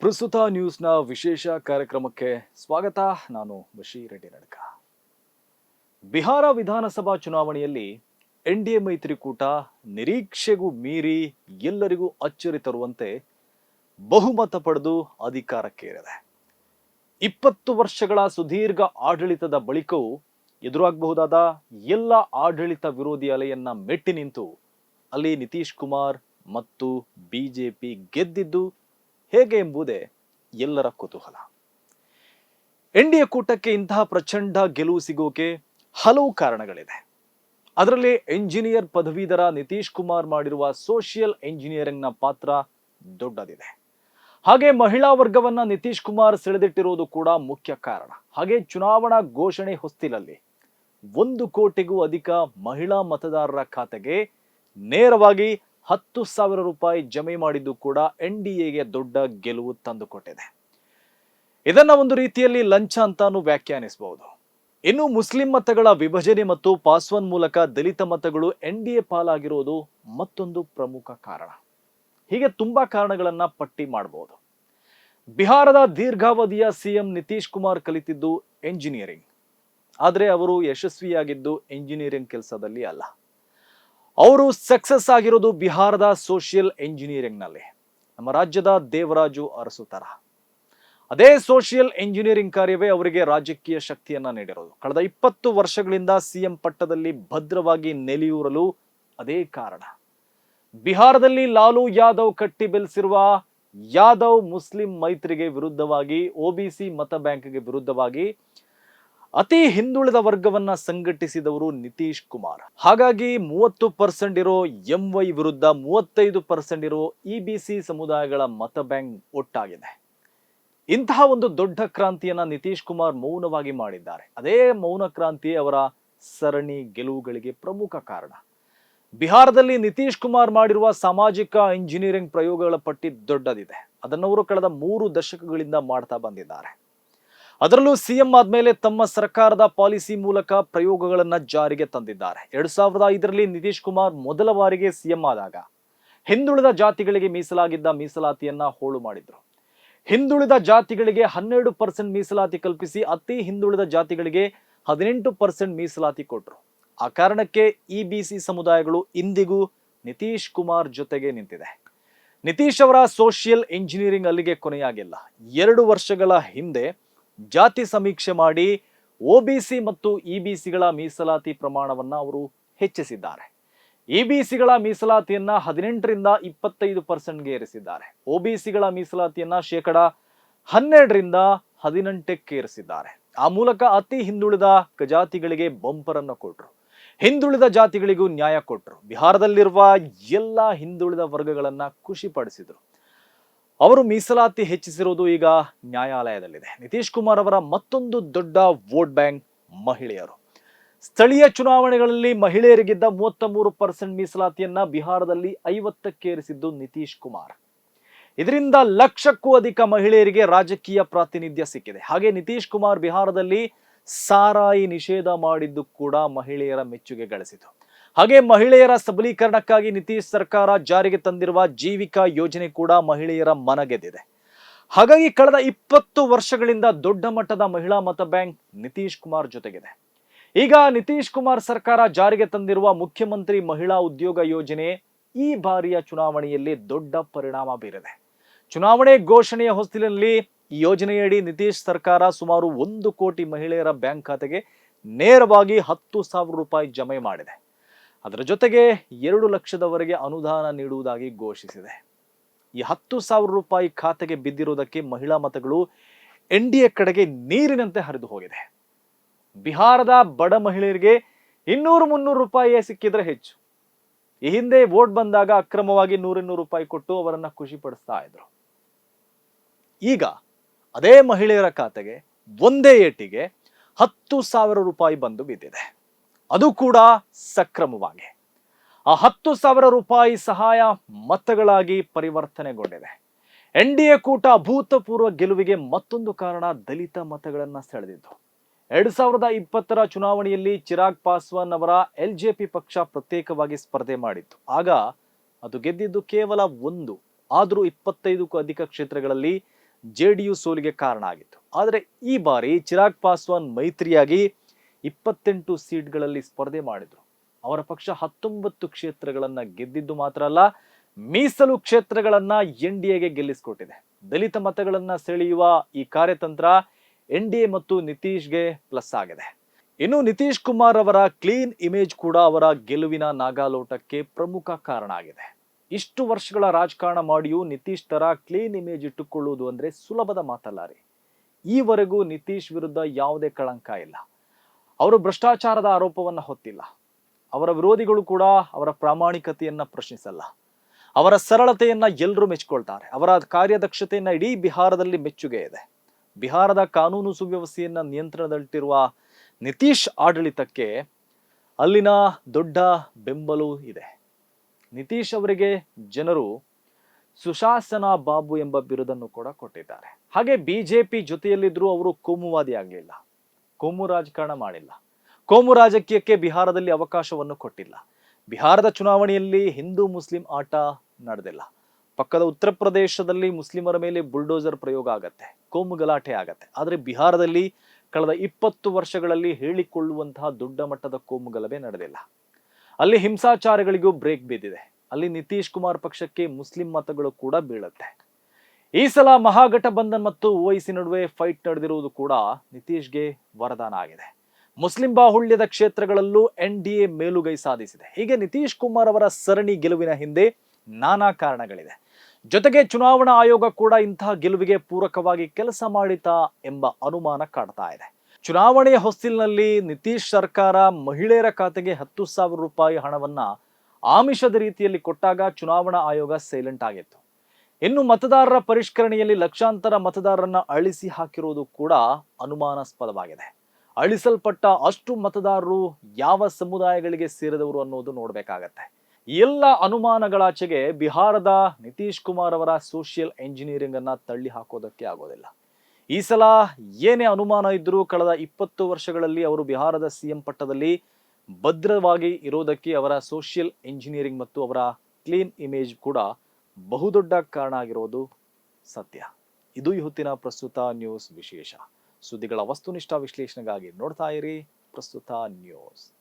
ಪ್ರಸ್ತುತ ನ್ಯೂಸ್ನ ವಿಶೇಷ ಕಾರ್ಯಕ್ರಮಕ್ಕೆ ಸ್ವಾಗತ. ನಾನು ಬಶೀರ್ ರೆಡ್ಡಿ ನಡ್ಕ. ಬಿಹಾರ ವಿಧಾನಸಭಾ ಚುನಾವಣೆಯಲ್ಲಿ ಎನ್ ಡಿ ಎ ಮೈತ್ರಿಕೂಟ ನಿರೀಕ್ಷೆಗೂ ಮೀರಿ ಎಲ್ಲರಿಗೂ ಅಚ್ಚರಿ ತರುವಂತೆ ಬಹುಮತ ಪಡೆದು ಅಧಿಕಾರಕ್ಕೇರಿದೆ. ಇಪ್ಪತ್ತು ವರ್ಷಗಳ ಸುದೀರ್ಘ ಆಡಳಿತದ ಬಳಿಕವೂ ಎದುರಾಗಬಹುದಾದ ಎಲ್ಲ ಆಡಳಿತ ವಿರೋಧಿ ಅಲೆಯನ್ನ ಮೆಟ್ಟಿ ನಿಂತು ಅಲ್ಲಿ ನಿತೀಶ್ ಕುಮಾರ್ ಮತ್ತು ಬಿಜೆಪಿ ಗೆದ್ದಿದ್ದು ಹೇಗೆ ಎಂಬುದೇ ಎಲ್ಲರ ಕುತೂಹಲ. ಎನ್ ಡಿ ಎ ಕೂಟಕ್ಕೆ ಇಂತಹ ಪ್ರಚಂಡ ಗೆಲುವು ಸಿಗೋಕೆ ಹಲವು ಕಾರಣಗಳಿದೆ. ಅದರಲ್ಲಿ ಎಂಜಿನಿಯರ್ ಪದವೀಧರ ನಿತೀಶ್ ಕುಮಾರ್ ಮಾಡಿರುವ ಸೋಷಿಯಲ್ ಎಂಜಿನಿಯರಿಂಗ್ನ ಪಾತ್ರ ದೊಡ್ಡದಿದೆ. ಹಾಗೆ ಮಹಿಳಾ ವರ್ಗವನ್ನ ನಿತೀಶ್ ಕುಮಾರ್ ಸೆಳೆದಿಟ್ಟಿರುವುದು ಕೂಡ ಮುಖ್ಯ ಕಾರಣ. ಹಾಗೆ ಚುನಾವಣಾ ಘೋಷಣೆ ಹೊಸ್ತಿಲಲ್ಲಿ ಒಂದು ಕೋಟಿಗೂ ಅಧಿಕ ಮಹಿಳಾ ಮತದಾರರ ಖಾತೆಗೆ ನೇರವಾಗಿ ಹತ್ತು ಸಾವಿರ ರೂಪಾಯಿ ಜಮೆ ಮಾಡಿದ್ದು ಕೂಡ ಎನ್ ಡಿ ಎಗೆ ದೊಡ್ಡ ಗೆಲುವು ತಂದುಕೊಟ್ಟಿದೆ. ಇದನ್ನ ಒಂದು ರೀತಿಯಲ್ಲಿ ಲಂಚ ಅಂತಾನು ವ್ಯಾಖ್ಯಾನಿಸಬಹುದು. ಇನ್ನು ಮುಸ್ಲಿಂ ಮತಗಳ ವಿಭಜನೆ ಮತ್ತು ಪಾಸ್ವಾನ್ ಮೂಲಕ ದಲಿತ ಮತಗಳು ಎನ್ ಡಿ ಎ ಪಾಲಾಗಿರುವುದು ಮತ್ತೊಂದು ಪ್ರಮುಖ ಕಾರಣ. ಹೀಗೆ ತುಂಬಾ ಕಾರಣಗಳನ್ನ ಪಟ್ಟಿ ಮಾಡಬಹುದು. ಬಿಹಾರದ ದೀರ್ಘಾವಧಿಯ ಸಿಎಂ ನಿತೀಶ್ ಕುಮಾರ್ ಕಲಿತಿದ್ದು ಎಂಜಿನಿಯರಿಂಗ್. ಆದರೆ ಅವರು ಯಶಸ್ವಿಯಾಗಿದ್ದು ಎಂಜಿನಿಯರಿಂಗ್ ಕೆಲಸದಲ್ಲಿ ಅಲ್ಲ. ಅವರು ಸಕ್ಸಸ್ ಆಗಿರೋದು ಬಿಹಾರದ ಸೋಷಿಯಲ್ ಎಂಜಿನಿಯರಿಂಗ್ನಲ್ಲಿ ನಮ್ಮ ರಾಜ್ಯದ ದೇವರಾಜು ಅರಸು ತರ. ಅದೇ ಸೋಷಿಯಲ್ ಎಂಜಿನಿಯರಿಂಗ್ ಕಾರ್ಯವೇ ಅವರಿಗೆ ರಾಜಕೀಯ ಶಕ್ತಿಯನ್ನ ನೀಡಿರೋದು. ಕಳೆದ ಇಪ್ಪತ್ತು ವರ್ಷಗಳಿಂದ ಸಿಎಂ ಪಟ್ಟದಲ್ಲಿ ಭದ್ರವಾಗಿ ನೆಲೆಯೂರಲು ಅದೇ ಕಾರಣ. ಬಿಹಾರದಲ್ಲಿ ಲಾಲು ಯಾದವ್ ಕಟ್ಟಿ ಬೆಳೆಸಿರುವ ಯಾದವ್ ಮುಸ್ಲಿಂ ಮೈತ್ರಿಗೆ ವಿರುದ್ಧವಾಗಿ ಒಬಿಸಿ ಮತ ಬ್ಯಾಂಕ್ಗೆ ವಿರುದ್ಧವಾಗಿ ಅತಿ ಹಿಂದುಳಿದ ವರ್ಗವನ್ನ ಸಂಘಟಿಸಿದವರು ನಿತೀಶ್ ಕುಮಾರ್. ಹಾಗಾಗಿ ಮೂವತ್ತು ಪರ್ಸೆಂಟ್ ಇರೋ ಎಂ ವೈ ವಿರುದ್ಧ ಮೂವತ್ತೈದು ಪರ್ಸೆಂಟ್ ಇರೋ ಇ ಬಿ ಸಿ ಸಮುದಾಯಗಳ ಮತ ಬ್ಯಾಂಕ್ ಒಟ್ಟಾಗಿದೆ. ಇಂತಹ ಒಂದು ದೊಡ್ಡ ಕ್ರಾಂತಿಯನ್ನ ನಿತೀಶ್ ಕುಮಾರ್ ಮೌನವಾಗಿ ಮಾಡಿದ್ದಾರೆ. ಅದೇ ಮೌನ ಕ್ರಾಂತಿ ಅವರ ಸರಣಿ ಗೆಲುವುಗಳಿಗೆ ಪ್ರಮುಖ ಕಾರಣ. ಬಿಹಾರದಲ್ಲಿ ನಿತೀಶ್ ಕುಮಾರ್ ಮಾಡಿರುವ ಸಾಮಾಜಿಕ ಇಂಜಿನಿಯರಿಂಗ್ ಪ್ರಯೋಗಗಳ ಪಟ್ಟಿ ದೊಡ್ಡದಿದೆ. ಅದನ್ನವರು ಕಳೆದ ಮೂರು ದಶಕಗಳಿಂದ ಮಾಡ್ತಾ ಬಂದಿದ್ದಾರೆ. ಅದರಲ್ಲೂ ಸಿಎಂ ಆದ್ಮೇಲೆ ತಮ್ಮ ಸರ್ಕಾರದ ಪಾಲಿಸಿ ಮೂಲಕ ಪ್ರಯೋಗಗಳನ್ನ ಜಾರಿಗೆ ತಂದಿದ್ದಾರೆ. ಎರಡ್ ಸಾವಿರದ ಐದರಲ್ಲಿ ನಿತೀಶ್ ಕುಮಾರ್ ಮೊದಲ ಬಾರಿಗೆ ಸಿಎಂ ಆದಾಗ ಹಿಂದುಳಿದ ಜಾತಿಗಳಿಗೆ ಮೀಸಲಾಗಿದ್ದ ಮೀಸಲಾತಿಯನ್ನ ಹೋಳು ಮಾಡಿದ್ರು. ಹಿಂದುಳಿದ ಜಾತಿಗಳಿಗೆ ಹನ್ನೆರಡು ಪರ್ಸೆಂಟ್ ಮೀಸಲಾತಿ ಕಲ್ಪಿಸಿ ಅತಿ ಹಿಂದುಳಿದ ಜಾತಿಗಳಿಗೆ ಹದಿನೆಂಟು ಪರ್ಸೆಂಟ್ ಮೀಸಲಾತಿ ಕೊಟ್ರು. ಆ ಕಾರಣಕ್ಕೆ ಇ ಬಿ ಸಿ ಸಮುದಾಯಗಳು ಇಂದಿಗೂ ನಿತೀಶ್ ಕುಮಾರ್ ಜೊತೆಗೆ ನಿಂತಿದೆ. ನಿತೀಶ್ ಅವರ ಸೋಷಿಯಲ್ ಇಂಜಿನಿಯರಿಂಗ್ ಅಲ್ಲಿಗೆ ಕೊನೆಯಾಗಿಲ್ಲ. ಎರಡು ವರ್ಷಗಳ ಹಿಂದೆ ಜಾತಿ ಸಮೀಕ್ಷೆ ಮಾಡಿ ಒಬಿಸಿ ಮತ್ತು ಇಬಿಸಿಗಳ ಮೀಸಲಾತಿ ಪ್ರಮಾಣವನ್ನ ಅವರು ಹೆಚ್ಚಿಸಿದ್ದಾರೆ. ಇಬಿಸಿಗಳ ಮೀಸಲಾತಿಯನ್ನ ಹದಿನೆಂಟರಿಂದ ಇಪ್ಪತ್ತೈದು ಪರ್ಸೆಂಟ್ಗೆ ಏರಿಸಿದ್ದಾರೆ. ಒಬಿಸಿಗಳ ಮೀಸಲಾತಿಯನ್ನ ಶೇಕಡ ಹನ್ನೆರಡರಿಂದ ಹದಿನೆಂಟಕ್ಕೆ ಏರಿಸಿದ್ದಾರೆ. ಆ ಮೂಲಕ ಅತಿ ಹಿಂದುಳಿದ ಜಾತಿಗಳಿಗೆ ಬಂಪರ್ ಅನ್ನು ಕೊಟ್ರು. ಹಿಂದುಳಿದ ಜಾತಿಗಳಿಗೂ ನ್ಯಾಯ ಕೊಟ್ಟರು ಬಿಹಾರದಲ್ಲಿರುವ ಎಲ್ಲ ಹಿಂದುಳಿದ ವರ್ಗಗಳನ್ನ ಖುಷಿಪಡಿಸಿದ್ರು. ಅವರು ಮೀಸಲಾತಿ ಹೆಚ್ಚಿಸಿರುವುದು ಈಗ ನ್ಯಾಯಾಲಯದಲ್ಲಿದೆ. ನಿತೀಶ್ ಕುಮಾರ್ ಅವರ ಮತ್ತೊಂದು ದೊಡ್ಡ ವೋಟ್ ಬ್ಯಾಂಕ್ ಮಹಿಳೆಯರು. ಸ್ಥಳೀಯ ಚುನಾವಣೆಗಳಲ್ಲಿ ಮಹಿಳೆಯರಿಗಿದ್ದ ಮೂವತ್ತ ಮೂರು ಪರ್ಸೆಂಟ್ ಮೀಸಲಾತಿಯನ್ನ ಬಿಹಾರದಲ್ಲಿ ಐವತ್ತಕ್ಕೇರಿಸಿದ್ದು ನಿತೀಶ್ ಕುಮಾರ್. ಇದರಿಂದ ಲಕ್ಷಕ್ಕೂ ಅಧಿಕ ಮಹಿಳೆಯರಿಗೆ ರಾಜಕೀಯ ಪ್ರಾತಿನಿಧ್ಯ ಸಿಕ್ಕಿದೆ. ಹಾಗೆ ನಿತೀಶ್ ಕುಮಾರ್ ಬಿಹಾರದಲ್ಲಿ ಸಾರಾಯಿ ನಿಷೇಧ ಮಾಡಿದ್ದು ಕೂಡ ಮಹಿಳೆಯರ ಮೆಚ್ಚುಗೆ ಗಳಿಸಿತು. ಹಾಗೆ ಮಹಿಳೆಯರ ಸಬಲೀಕರಣಕ್ಕಾಗಿ ನಿತೀಶ್ ಸರ್ಕಾರ ಜಾರಿಗೆ ತಂದಿರುವ ಜೀವಿಕಾ ಯೋಜನೆ ಕೂಡ ಮಹಿಳೆಯರ ಮನಗೆದ್ದಿದೆ ಹಾಗಾಗಿ ಕಳೆದ ಇಪ್ಪತ್ತು ವರ್ಷಗಳಿಂದ ದೊಡ್ಡ ಮಟ್ಟದ ಮಹಿಳಾ ಮತ ಬ್ಯಾಂಕ್ ನಿತೀಶ್ ಕುಮಾರ್ ಜೊತೆಗಿದೆ. ಈಗ ನಿತೀಶ್ ಕುಮಾರ್ ಸರ್ಕಾರ ಜಾರಿಗೆ ತಂದಿರುವ ಮುಖ್ಯಮಂತ್ರಿ ಮಹಿಳಾ ಉದ್ಯೋಗ ಯೋಜನೆ ಈ ಬಾರಿಯ ಚುನಾವಣೆಯಲ್ಲಿ ದೊಡ್ಡ ಪರಿಣಾಮ ಬೀರಿದೆ. ಚುನಾವಣೆ ಘೋಷಣೆಯ ಹೊಸ್ತಿಲಿನಲ್ಲಿ ಈ ಯೋಜನೆಯಡಿ ನಿತೀಶ್ ಸರ್ಕಾರ ಸುಮಾರು ಒಂದು ಕೋಟಿ ಮಹಿಳೆಯರ ಬ್ಯಾಂಕ್ ಖಾತೆಗೆ ನೇರವಾಗಿ ಹತ್ತು ಸಾವಿರ ರೂಪಾಯಿ ಜಮೆ ಮಾಡಿದೆ. ಅದರ ಜೊತೆಗೆ ಎರಡು ಲಕ್ಷದವರೆಗೆ ಅನುದಾನ ನೀಡುವುದಾಗಿ ಘೋಷಿಸಿದೆ. ಈ ಹತ್ತು ಸಾವಿರ ರೂಪಾಯಿ ಖಾತೆಗೆ ಬಿದ್ದಿರುವುದಕ್ಕೆ ಮಹಿಳಾ ಮತಗಳು ಎನ್ ಡಿ ಎ ಕಡೆಗೆ ನೀರಿನಂತೆ ಹರಿದು ಹೋಗಿದೆ. ಬಿಹಾರದ ಬಡ ಮಹಿಳೆಯರಿಗೆ ಇನ್ನೂರು ಮುನ್ನೂರು ರೂಪಾಯಿ ಸಿಕ್ಕಿದ್ರೆ ಹೆಚ್ಚು. ಈ ಹಿಂದೆ ವೋಟ್ ಬಂದಾಗ ಅಕ್ರಮವಾಗಿ ನೂರಿನ್ನೂರು ರೂಪಾಯಿ ಕೊಟ್ಟು ಅವರನ್ನ ಖುಷಿ ಪಡಿಸ್ತಾ ಇದ್ರು. ಈಗ ಅದೇ ಮಹಿಳೆಯರ ಖಾತೆಗೆ ಒಂದೇ ಏಟಿಗೆ ಹತ್ತು ಸಾವಿರ ರೂಪಾಯಿ ಬಂದು ಬಿದ್ದಿದೆ. ಅದು ಕೂಡ ಸಕ್ರಮವಾಗಿ. ಆ ಹತ್ತು ಸಾವಿರ ರೂಪಾಯಿ ಸಹಾಯ ಮತಗಳಾಗಿ ಪರಿವರ್ತನೆಗೊಂಡಿದೆ. ಎನ್ ಡಿ ಎ ಕೂಟ ಅಭೂತಪೂರ್ವ ಗೆಲುವಿಗೆ ಮತ್ತೊಂದು ಕಾರಣ ದಲಿತ ಮತಗಳನ್ನು ಸೆಳೆದಿದ್ದು. ಎರಡ್ ಸಾವಿರದ ಇಪ್ಪತ್ತರ ಚುನಾವಣೆಯಲ್ಲಿ ಚಿರಾಗ್ ಪಾಸ್ವಾನ್ ಅವರ ಎಲ್ ಜೆ ಪಿ ಪಕ್ಷ ಪ್ರತ್ಯೇಕವಾಗಿ ಸ್ಪರ್ಧೆ ಮಾಡಿತ್ತು. ಆಗ ಅದು ಗೆದ್ದಿದ್ದು ಕೇವಲ ಒಂದು, ಆದರೂ ಇಪ್ಪತ್ತೈದಕ್ಕೂ ಅಧಿಕ ಕ್ಷೇತ್ರಗಳಲ್ಲಿ ಜೆ ಡಿ ಯು ಸೋಲಿಗೆ ಕಾರಣ ಆಗಿತ್ತು. ಆದರೆ ಈ ಬಾರಿ ಚಿರಾಗ್ ಪಾಸ್ವಾನ್ ಮೈತ್ರಿಯಾಗಿ ಇಪ್ಪತ್ತೆಂಟು ಸೀಟ್ಗಳಲ್ಲಿ ಸ್ಪರ್ಧೆ ಮಾಡಿದ್ರು. ಅವರ ಪಕ್ಷ ಹತ್ತೊಂಬತ್ತು ಕ್ಷೇತ್ರಗಳನ್ನ ಗೆದ್ದಿದ್ದು ಮಾತ್ರ ಅಲ್ಲ, ಮೀಸಲು ಕ್ಷೇತ್ರಗಳನ್ನ ಎನ್ ಡಿ ಎಗೆ ಗೆಲ್ಲಿಸಿಕೊಟ್ಟಿದೆ. ದಲಿತ ಮತಗಳನ್ನ ಸೆಳೆಯುವ ಈ ಕಾರ್ಯತಂತ್ರ ಎನ್ ಡಿ ಎ ಮತ್ತು ನಿತೀಶ್ಗೆ ಪ್ಲಸ್ ಆಗಿದೆ. ಇನ್ನು ನಿತೀಶ್ ಕುಮಾರ್ ಅವರ ಕ್ಲೀನ್ ಇಮೇಜ್ ಕೂಡ ಅವರ ಗೆಲುವಿನ ನಾಗಾಲೋಟಕ್ಕೆ ಪ್ರಮುಖ ಕಾರಣ ಆಗಿದೆ. ಇಷ್ಟು ವರ್ಷಗಳ ರಾಜಕಾರಣ ಮಾಡಿಯೂ ನಿತೀಶ್ ತರ ಕ್ಲೀನ್ ಇಮೇಜ್ ಇಟ್ಟುಕೊಳ್ಳುವುದು ಅಂದ್ರೆ ಸುಲಭದ ಮಾತಲ್ಲ ರೀ. ಈವರೆಗೂ ನಿತೀಶ್ ವಿರುದ್ಧ ಯಾವುದೇ ಕಳಂಕ ಇಲ್ಲ. ಅವರು ಭ್ರಷ್ಟಾಚಾರದ ಆರೋಪವನ್ನು ಹೊತ್ತಿಲ್ಲ. ಅವರ ವಿರೋಧಿಗಳು ಕೂಡ ಅವರ ಪ್ರಾಮಾಣಿಕತೆಯನ್ನು ಪ್ರಶ್ನಿಸಲ್ಲ. ಅವರ ಸರಳತೆಯನ್ನ ಎಲ್ಲರೂ ಮೆಚ್ಕೊಳ್ತಾರೆ. ಅವರ ಕಾರ್ಯದಕ್ಷತೆಯನ್ನ ಇಡೀ ಬಿಹಾರದಲ್ಲಿ ಮೆಚ್ಚುಗೆ ಇದೆ. ಬಿಹಾರದ ಕಾನೂನು ಸುವ್ಯವಸ್ಥೆಯನ್ನ ನಿಯಂತ್ರಣದಲ್ಲಿಟ್ಟಿರುವ ನಿತೀಶ್ ಆಡಳಿತಕ್ಕೆ ಅಲ್ಲಿನ ದೊಡ್ಡ ಬೆಂಬಲವೂ ಇದೆ. ನಿತೀಶ್ ಅವರಿಗೆ ಜನರು ಸುಶಾಸನ ಬಾಬು ಎಂಬ ಬಿರುದನ್ನು ಕೂಡ ಕೊಟ್ಟಿದ್ದಾರೆ. ಹಾಗೆ ಬಿಜೆಪಿ ಜೊತೆಯಲ್ಲಿದ್ದರೂ ಅವರು ಕೋಮುವಾದಿ ಆಗಲಿಲ್ಲ. ಕೋಮು ರಾಜಕಾರಣ ಮಾಡಿಲ್ಲ. ಕೋಮು ರಾಜಕೀಯಕ್ಕೆ ಬಿಹಾರದಲ್ಲಿ ಅವಕಾಶವನ್ನು ಕೊಟ್ಟಿಲ್ಲ. ಬಿಹಾರದ ಚುನಾವಣೆಯಲ್ಲಿ ಹಿಂದೂ ಮುಸ್ಲಿಂ ಆಟ ನಡೆದಿಲ್ಲ. ಪಕ್ಕದ ಉತ್ತರ ಪ್ರದೇಶದಲ್ಲಿ ಮುಸ್ಲಿಮರ ಮೇಲೆ ಬುಲ್ಡೋಸರ್ ಪ್ರಯೋಗ ಆಗತ್ತೆ, ಕೋಮು ಗಲಾಟೆ ಆಗತ್ತೆ. ಆದರೆ ಬಿಹಾರದಲ್ಲಿ ಕಳೆದ ಇಪ್ಪತ್ತು ವರ್ಷಗಳಲ್ಲಿ ಹೇಳಿಕೊಳ್ಳುವಂತಹ ದೊಡ್ಡ ಮಟ್ಟದ ಕೋಮು ಗಲಭೆ ನಡೆದಿಲ್ಲ. ಅಲ್ಲಿ ಹಿಂಸಾಚಾರಗಳಿಗೂ ಬ್ರೇಕ್ ಬಿದ್ದಿದೆ. ಅಲ್ಲಿ ನಿತೀಶ್ ಕುಮಾರ್ ಪಕ್ಷಕ್ಕೆ ಮುಸ್ಲಿಂ ಮತಗಳು ಕೂಡ ಬೀಳುತ್ತೆ. ಈ ಸಲ ಮಹಾಗಠಬಂಧನ್ ಮತ್ತು ಓವೈಸಿ ನಡುವೆ ಫೈಟ್ ನಡೆದಿರುವುದು ಕೂಡ ನಿತೀಶ್ಗೆ ವರದಾನ ಆಗಿದೆ. ಮುಸ್ಲಿಂ ಬಾಹುಳ್ಯದ ಕ್ಷೇತ್ರಗಳಲ್ಲೂ ಎನ್ ಡಿ ಎ ಮೇಲುಗೈ ಸಾಧಿಸಿದೆ. ಹೀಗೆ ನಿತೀಶ್ ಕುಮಾರ್ ಅವರ ಸರಣಿ ಗೆಲುವಿನ ಹಿಂದೆ ನಾನಾ ಕಾರಣಗಳಿದೆ. ಜೊತೆಗೆ ಚುನಾವಣಾ ಆಯೋಗ ಕೂಡ ಇಂತಹ ಗೆಲುವಿಗೆ ಪೂರಕವಾಗಿ ಕೆಲಸ ಮಾಡಿತಾ ಎಂಬ ಅನುಮಾನ ಕಾಡ್ತಾ ಇದೆ. ಚುನಾವಣೆಯ ಹೊಸ್ತಿಲಿನಲ್ಲಿ ನಿತೀಶ್ ಸರ್ಕಾರ ಮಹಿಳೆಯರ ಖಾತೆಗೆ ಹತ್ತು ಸಾವಿರ ರೂಪಾಯಿ ಹಣವನ್ನ ಆಮಿಷದ ರೀತಿಯಲ್ಲಿ ಕೊಟ್ಟಾಗ ಚುನಾವಣಾ ಆಯೋಗ ಸೈಲೆಂಟ್ ಆಗಿತ್ತು. ಇನ್ನು ಮತದಾರರ ಪರಿಷ್ಕರಣೆಯಲ್ಲಿ ಲಕ್ಷಾಂತರ ಮತದಾರರನ್ನ ಅಳಿಸಿ ಹಾಕಿರುವುದು ಕೂಡ ಅನುಮಾನಾಸ್ಪದವಾಗಿದೆ. ಅಳಿಸಲ್ಪಟ್ಟ ಅಷ್ಟು ಮತದಾರರು ಯಾವ ಸಮುದಾಯಗಳಿಗೆ ಸೇರಿದವರು ಅನ್ನೋದು ನೋಡ್ಬೇಕಾಗತ್ತೆ. ಎಲ್ಲ ಅನುಮಾನಗಳಾಚೆಗೆ ಬಿಹಾರದ ನಿತೀಶ್ ಕುಮಾರ್ ಅವರ ಸೋಷಿಯಲ್ ಎಂಜಿನಿಯರಿಂಗ್ ಅನ್ನ ತಳ್ಳಿ ಹಾಕೋದಕ್ಕೆ ಆಗೋದಿಲ್ಲ. ಈ ಸಲ ಏನೇ ಅನುಮಾನ ಇದ್ರೂ ಕಳೆದ ಇಪ್ಪತ್ತು ವರ್ಷಗಳಲ್ಲಿ ಅವರು ಬಿಹಾರದ ಸಿಎಂ ಪಟ್ಟದಲ್ಲಿ ಭದ್ರವಾಗಿ ಇರೋದಕ್ಕೆ ಅವರ ಸೋಷಿಯಲ್ ಎಂಜಿನಿಯರಿಂಗ್ ಮತ್ತು ಅವರ ಕ್ಲೀನ್ ಇಮೇಜ್ ಕೂಡ ಬಹುದೊಡ್ಡ ಕಾರಣ ಆಗಿರೋದು ಸತ್ಯ. ಇದು ಈ ಹೊತ್ತಿನ ಪ್ರಸ್ತುತ ನ್ಯೂಸ್ ವಿಶೇಷ. ಸುದ್ದಿಗಳ ವಸ್ತುನಿಷ್ಠ ವಿಶ್ಲೇಷಣೆಗಾಗಿ ನೋಡ್ತಾ ಇರಿ ಪ್ರಸ್ತುತ ನ್ಯೂಸ್.